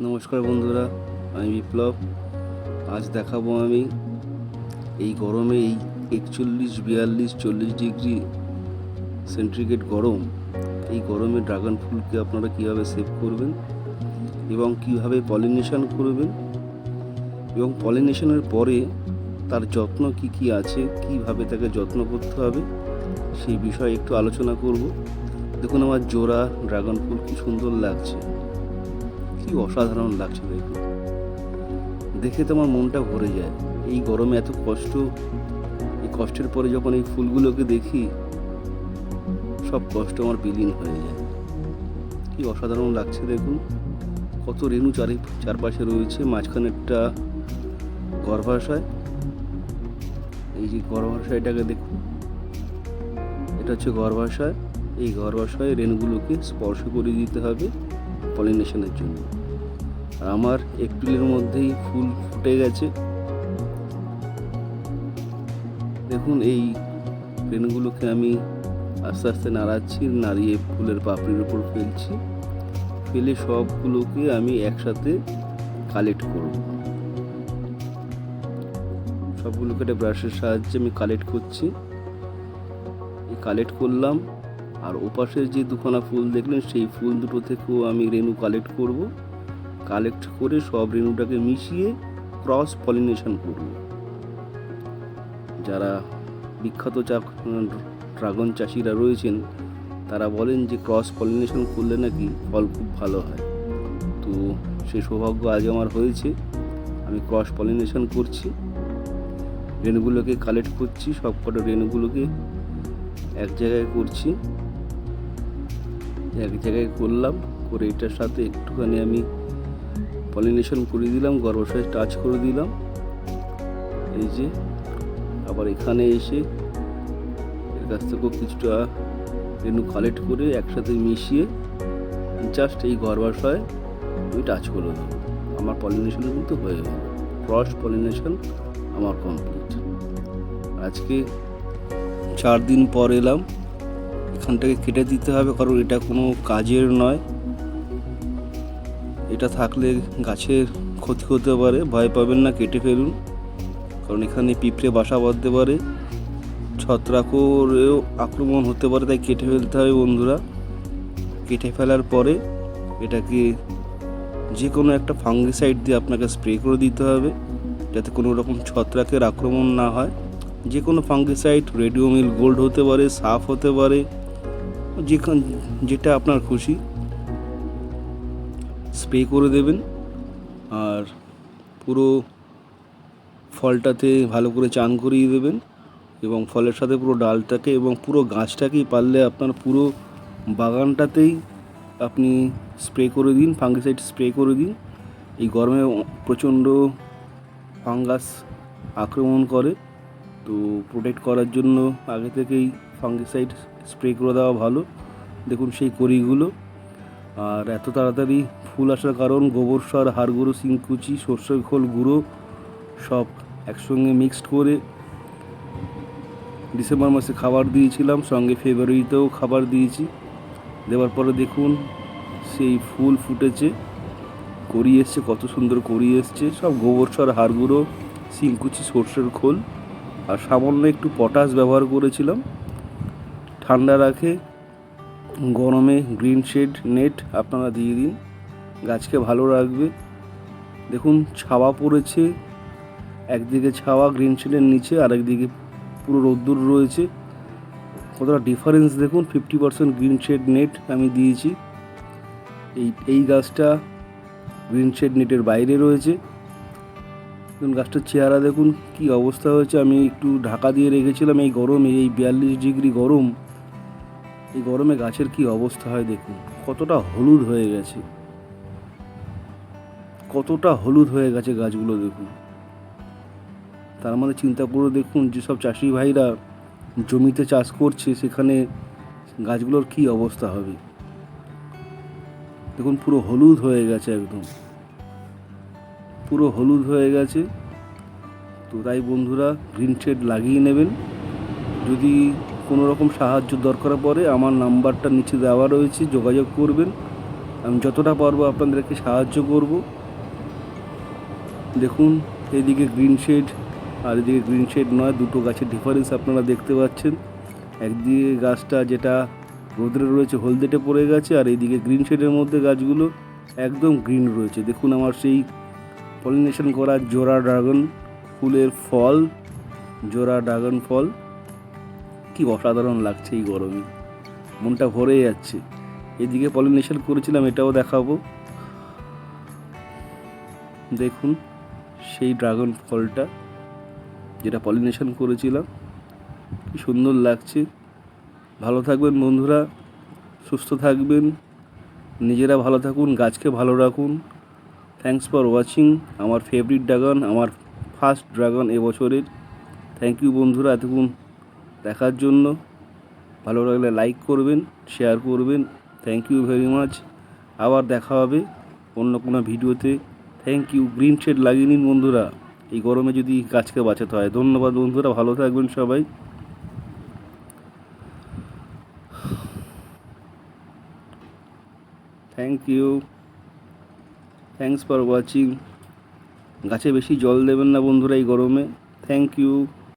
নমস্কার বন্ধুরা, আমি বিপ্লব। আজ দেখাবো আমি এই গরমে এই একচল্লিশ, বিয়াল্লিশ, চল্লিশ ডিগ্রি সেন্টিগ্রেড গরম, এই গরমে ড্রাগন ফুলকে আপনারা কীভাবে সেভ করবেন এবং কীভাবে পলিনেশন করবেন এবং পলিনেশনের পরে তার যত্ন কি কি আছে, কীভাবে তাকে যত্ন করতে হবে, সেই বিষয়ে একটু আলোচনা করব। দেখুন আমার জোড়া ড্রাগন ফুল কি সুন্দর লাগছে। কি অসাধারণ লাগছে দেখুন দেখে তো আমার মনটা ভরে যায়। এই গরমে এত কষ্ট, এই কষ্টের পরে যখন এই ফুলগুলোকে দেখি, সব কষ্ট আমার বিলীন হয়ে যায়। কি অসাধারণ লাগছে দেখুন। কত রেণু চারি, চারপাশে রয়েছে, মাঝখানেরটা গর্ভাশয়। এই যে গর্ভাশয়টাকে দেখুন, এটা হচ্ছে গর্ভাশয়। এই গর্ভাশয়ে রেণুগুলোকে স্পর্শ করে দিতে হবে। পলিনেশনের জন্য। আর আমার এপ্রিলের মধ্যেই ফুল ফুটে গেছে। দেখুন, এই রেণুগুলোকে আমি আস্তে আস্তে নাড়াচ্ছি, নাড়িয়ে ফুলের পাপড়ির উপর ফেলছি। ফেলে সবগুলোকে আমি একসাথে কালেক্ট করব। সবগুলোকে একটা ব্রাশের সাহায্যে আমি কালেক্ট করছি। কালেক্ট করলাম। আর ওপাশের যে দুখানা ফুল দেখলেন, সেই ফুল দুটো থেকেও আমি রেণু কালেক্ট করব। কালেক্ট করে সব রেণুটাকে মিশিয়ে ক্রস পলিনেশন করব। যারা বিখ্যাত চা ড্রাগন চাষিরা রয়েছেন, তারা বলেন যে ক্রস পলিনেশন করলে নাকি ফল খুব ভালো হয়। তো সে সৌভাগ্য আজ আমার হয়েছে। আমি ক্রস পলিনেশন করছি। রেণুগুলোকে কালেক্ট করছি সব কটা রেণুগুলোকে এক জায়গায় করছি। এক জায়গায় করলাম, করে এটার সাথে একটুখানি আমি পলিনেশন করে দিলাম, গর্ভাশয় টাচ করে দিলাম। এই যে, আবার এখানে এসে এর কাছ থেকেও কিছুটা রেণু কালেক্ট করে একসাথে মিশিয়ে জাস্ট এই গর্ভাশয় আমি টাচ করে দেবো আমার পলিনেশন কিন্তু হয়ে গেল। ক্রস পলিনেশন আমার কমপ্লিট আজকে চার দিন পর এলাম। এখানটাকে কেটে দিতে হবে, কারণ এটা কোনো কাজের নয়। এটা থাকলে গাছের ক্ষতি হতে পারে, ভয় পাবেন না, কেটে ফেলুন। কারণ এখানে পিঁপড়ে বাসা বাঁধতে পারে ছত্রাকরেও আক্রমণ হতে পারে, তাই কেটে ফেলতে হবে বন্ধুরা। কেটে ফেলার পরে এটাকে যে কোনো একটা ফাঙ্গিসাইড দিয়ে আপনাকে স্প্রে করে দিতে হবে, যাতে কোনো রকম ছত্রাকের আক্রমণ না হয়। যে কোনো ফাঙ্গিসাইড, রেডিওমিল গোল্ড হতে পারে, সাফ হতে পারে যেখান যেটা আপনার খুশি। স্প্রে করে দেবেন। আর পুরো ফলটাতে ভালো করে চান করিয়ে দেবেন এবং ফলের সাথে পুরো ডালটাকে এবং পুরো গাছটাকেই পারলে আপনার পুরো বাগানটাতেই আপনি স্প্রে করে দিন ফাঙ্গিসাইড স্প্রে করে দিন। এই গরমে প্রচণ্ড ফাঙ্গাস আক্রমণ করে। তো প্রোটেক্ট করার জন্য আগে থেকেই ফাঙ্গিসাইড স্প্রে করে দেওয়া ভালো। দেখুন সেই কড়িগুলো। আর এত তাড়াতাড়ি ফুল আসার কারণ গোবর সার হাড় গুঁড়ো সিংকুচি সর্ষের খোল গুঁড়ো সব একসঙ্গে মিক্সড করে ডিসেম্বর মাসে খাবার দিয়েছিলাম, সঙ্গে ফেব্রুয়ারিতেও খাবার দিয়েছি। দেওয়ার পরে দেখুন সেই ফুল ফুটেছে করি এসছে, কত সুন্দর করি এসছে। সব গোবর সার হাড় গুঁড়ো সিংকুচি সর্ষের খোল। আর সামান্য একটু পটাশ ব্যবহার করেছিলাম। ঠান্ডা রাখে, গরমে গ্রিন শেড নেট আপনারা দিয়ে দিন, গাছকে ভালো রাখবে। দেখুন, ছাওয়া পড়েছে, একদিকে ছাওয়া গ্রিন শেডের নিচে আর একদিকে পুরো রোদ্দুর রয়েছে। কতটা ডিফারেন্স দেখুন fifty percent green shade net আমি দিয়েছি। এই এই গাছটা গ্রিন শেড নেটের বাইরে রয়েছে। দেখুন, গাছটার চেহারা দেখুন, কি অবস্থা হয়েছে, আমি একটু ঢাকা দিয়ে রেখেছিলাম এই গরমে, এই বিয়াল্লিশ ডিগ্রি গরম। এই গরমে গাছের কি অবস্থা হয় দেখুন। কতটা হলুদ হয়ে গেছে। কতটা হলুদ হয়ে গেছে গাছগুলো দেখুন। তার মানে চিন্তা করে দেখুন যেসব চাষি ভাইরা জমিতে চাষ করছে, সেখানে গাছগুলোর কি অবস্থা হবে। দেখুন পুরো হলুদ হয়ে গেছে একদম। পুরো হলুদ হয়ে গেছে। তো তাই বন্ধুরা গ্রিন শেড লাগিয়ে নেবেন। যদি কোনো রকম সাহায্য দরকার পড়ে, আমার নাম্বারটা নিচে দেওয়া রয়েছে, যোগাযোগ করবেন। আমি যতটা পারব আপনাদেরকে সাহায্য করব। দেখুন, এদিকে গ্রিন শেড আর এদিকে গ্রিন শেড নয়, দুটো গাছের ডিফারেন্স আপনারা দেখতে পাচ্ছেন। একদিকে গাছটা যেটা রোদ্রে রয়েছে, হলদেটে পড়ে গেছে, আর এইদিকে গ্রিন শেডের মধ্যে গাছগুলো একদম গ্রিন রয়েছে। দেখুন আমার সেই পলিনেশন করা জোড়া ড্রাগন ফুলের ফল, জোড়া ড্রাগন ফল। কি অসাধারণ লাগছে এই গরমে। মনটা ভরে যাচ্ছে। এদিকে পলিনেশন করেছিলাম, এটাও দেখাবো। দেখুন, সেই ড্রাগন ফলটা যেটা পলিনেশন করেছিলাম। কি সুন্দর লাগছে। ভালো থাকবেন বন্ধুরা, সুস্থ থাকবেন, নিজেরা ভালো থাকুন, গাছকে ভালো রাখুন। থ্যাঙ্কস ফর ওয়াচিং আমার ফেভারিট ড্রাগন আমার ফার্স্ট ড্রাগন এবছরের। থ্যাংক ইউ বন্ধুরা, এতক্ষণ দেখার জন্য। ভালো লাগলে লাইক করবেন শেয়ার করবেন। থ্যাংক ইউ ভেরি মাচ আবার দেখা হবে অন্য কোনো ভিডিওতে। থ্যাংক ইউ গ্রিন শেড লাগিয়ে নিন বন্ধুরা। এই গরমে যদি গাছকে বাঁচাতে হয়। ধন্যবাদ বন্ধুরা, ভালো থাকবেন সবাই। Thank you thanks for watching গাছে বেশি জল দেবেন না বন্ধুরা এই গরমে। Thank you